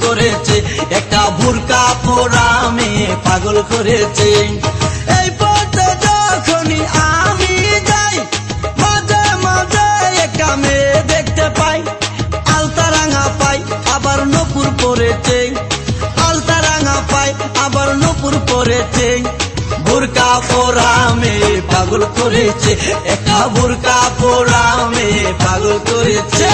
করেছে। একটা ভুরকা পোড়া মেয়ে পাগল করেছে। এই পথে যখনই আমি যাই মাঝে মাঝে একটা মেয়ে দেখতে পাই। আলতা রাঙা পাই, আবার নপুর পরেছে। আলতা রাঙা পাই, আবার নপুর পরেছে। বুরকা পোড়া মেয়ে পাগল করেছে। একটা বুরকা পোড়া মেয়ে পাগল করেছে।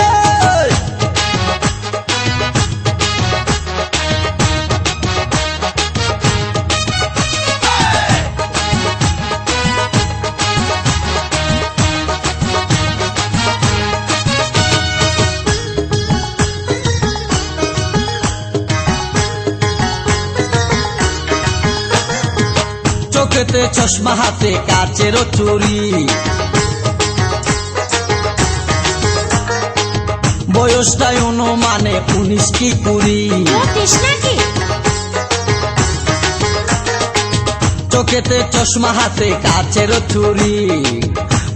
চোখেতে চশমা হাতে কাচেরও চুরি। বয়সটাই অনুমানে উনিশ কি কুড়ি। চোখেতে চশমা হাতে কাচের চুরি।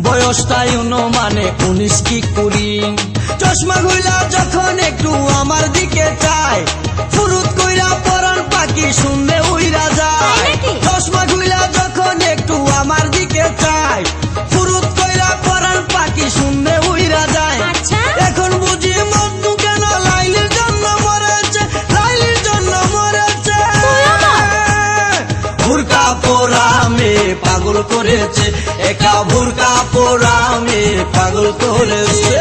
বয়সটাই অনুমানে উনিশ কি কুড়ি। চশমা ঘুইলা যখন মেয়ে পাগল করেছে। একা ভুরকা পোড়া মেয়ে পাগল করেছে।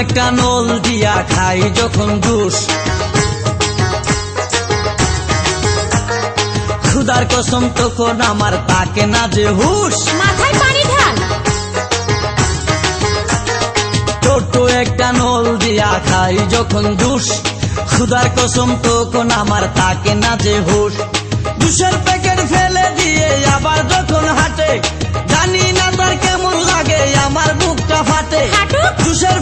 একটা নল দিয়া খাই যখন জুস ক্ষুদার কসম তখন আমার তাকে না যে হুশ। মাথায় পানি ঢাল। ছোট্ট একটা নল দিয়া খাই যখন জুস কসম তখন আমার তাকে না যে হুশ। জুসের প্যাকেট ফেলে দিয়ে আবার যখন হাঁটে জানি না তার কেমন লাগে আমার বুকটা ফাটে। জুসের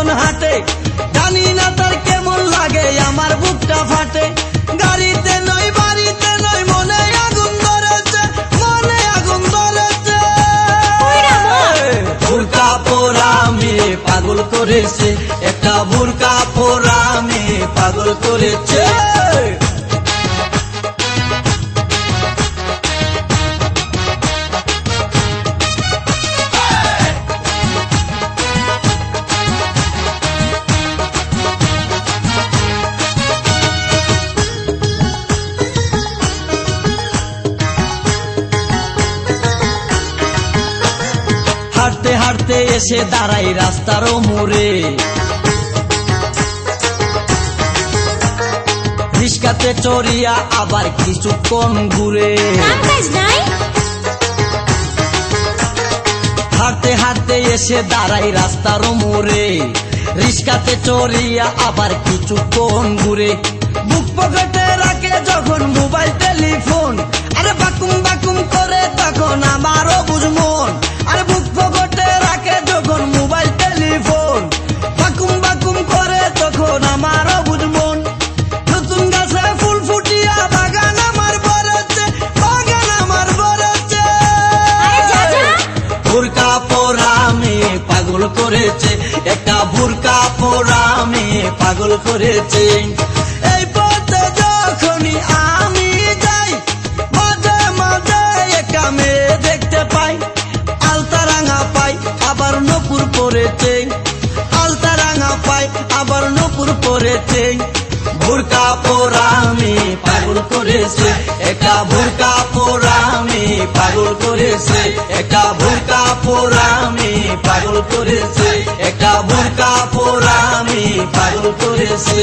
যখন হাঁটে জানি না তার কেমন লাগে আমার বুকটা ফাটে। গাড়িতে নই বাড়িতে নই মনে আগুন ধরেছে মনে আগুন ধরেছে। বুড়কা বুরকা পোড়া মেয়ে পাগল করেছে একটা বুড়কা পোড়া মেয়ে পাগল করেছে। হাঁটতে হাঁটতে এসে দাঁড়াই রাস্তার মোড়ে। রিস্কাতে চড়িয়া আবার কিছুক্ষণ ঘুরে। হাঁটতে হাঁটতে এসে দাঁড়াই রাস্তার মোড়ে। রিস্কাতে চড়িয়া আবার কিছুক্ষণ ঘুরে। বুক পকেটে রাখে যখন মোবাইল টেলিফোন আরে বাকুম ভুরকা পোড়া মেয়ে পাগল করেছে। একটা ভুরকা পোড়া মেয়ে পাগল করেছে। এই পথে যখনই আমি যাই, মাঝে মাঝে একটা মেয়ে দেখতে পাই। আলতা রাঙা পাই, আবার নপুর পরেছে। আলতা রাঙা পাই, আবার নপুর পরেছে। ভুরকা পোড়া মেয়ে পাগল করেছে। একটা ভুরকা পোড়া মেয়ে পাগল করেছে। পাগল করেছে একটা বোরকা পোড়া আমি পাগল করেছে।